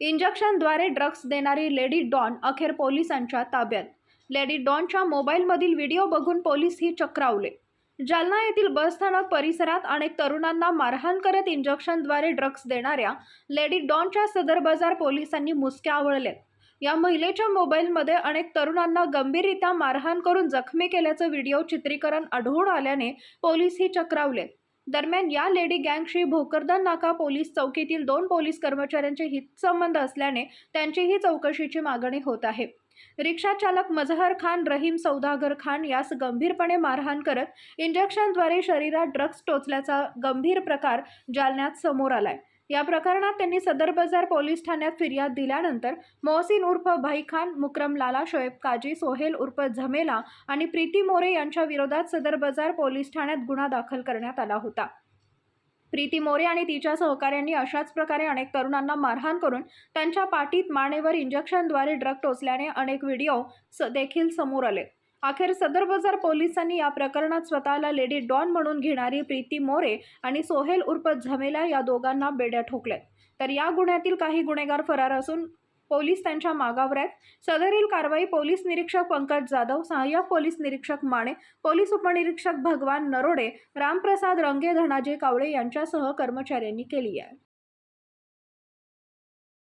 इंजेक्शनद्वारे ड्रग्ज देणारी lady don अखेर पोलिसांच्या ताब्यात. लेडी डॉनच्या मोबाईलमधील व्हिडिओ बघून पोलीस ही चक्रावले. जालना येथील बसस्थानक परिसरात अनेक तरुणांना मारहाण करत इंजेक्शनद्वारे ड्रग्ज देणाऱ्या लेडी डॉनच्या सदर बाजार पोलिसांनी मुसक्या आवळल्यात या महिलेच्या मोबाईलमध्ये अनेक तरुणांना गंभीररित्या मारहाण करून जखमी केल्याचं व्हिडिओ चित्रीकरण आढळून आल्याने पोलीस ही चक्रावले. दरम्यान या लेडी गँगशी भोकरदन नाका पोलीस चौकीतील दोन पोलीस कर्मचाऱ्यांचे हितसंबंध असल्याने त्यांचीही चौकशीची मागणी होत आहे. रिक्षा चालक मजहर खान रहीम सौदागर खान यास गंभीरपणे मारहाण करत इंजेक्शनद्वारे शरीरात ड्रग्ज टोचल्याचा गंभीर प्रकार जालन्यात समोर आलाय. या प्रकरणात त्यांनी सदर बाजार पोलीस ठाण्यात फिर्याद दिल्यानंतर मोहसिन उर्फ भाई खान मुक्रम लाला शोएब काजी सोहेल उर्फ झमेला आणि प्रीती मोरे यांच्या विरोधात सदर बाजार पोलीस ठाण्यात गुन्हा दाखल करण्यात आला होता. प्रीती मोरे आणि तिच्या सहकाऱ्यांनी अशाच प्रकारे अनेक तरुणांना मारहाण करून त्यांच्या पाठीत मानेवर इंजेक्शनद्वारे ड्रग टोचल्याने अनेक व्हिडिओ स देखील समोर आले. अखेर सदर बाजार पोलिसांनी या प्रकरणात स्वतःला लेडी डॉन म्हणून घेणारी प्रीती मोरे आणि सोहेल उर्फ झमेला या दोघांना बेड्या ठोकल्यात. तर या गुन्ह्यातील काही गुन्हेगार फरार असून पोलीस त्यांच्या मागावर आहेत. सदरील कारवाई पोलीस निरीक्षक पंकज जाधव सहाय्यक पोलीस निरीक्षक माने पोलीस उपनिरीक्षक भगवान नरोडे रामप्रसाद रंगे धनाजी कावळे यांच्यासह कर्मचाऱ्यांनी केली आहे.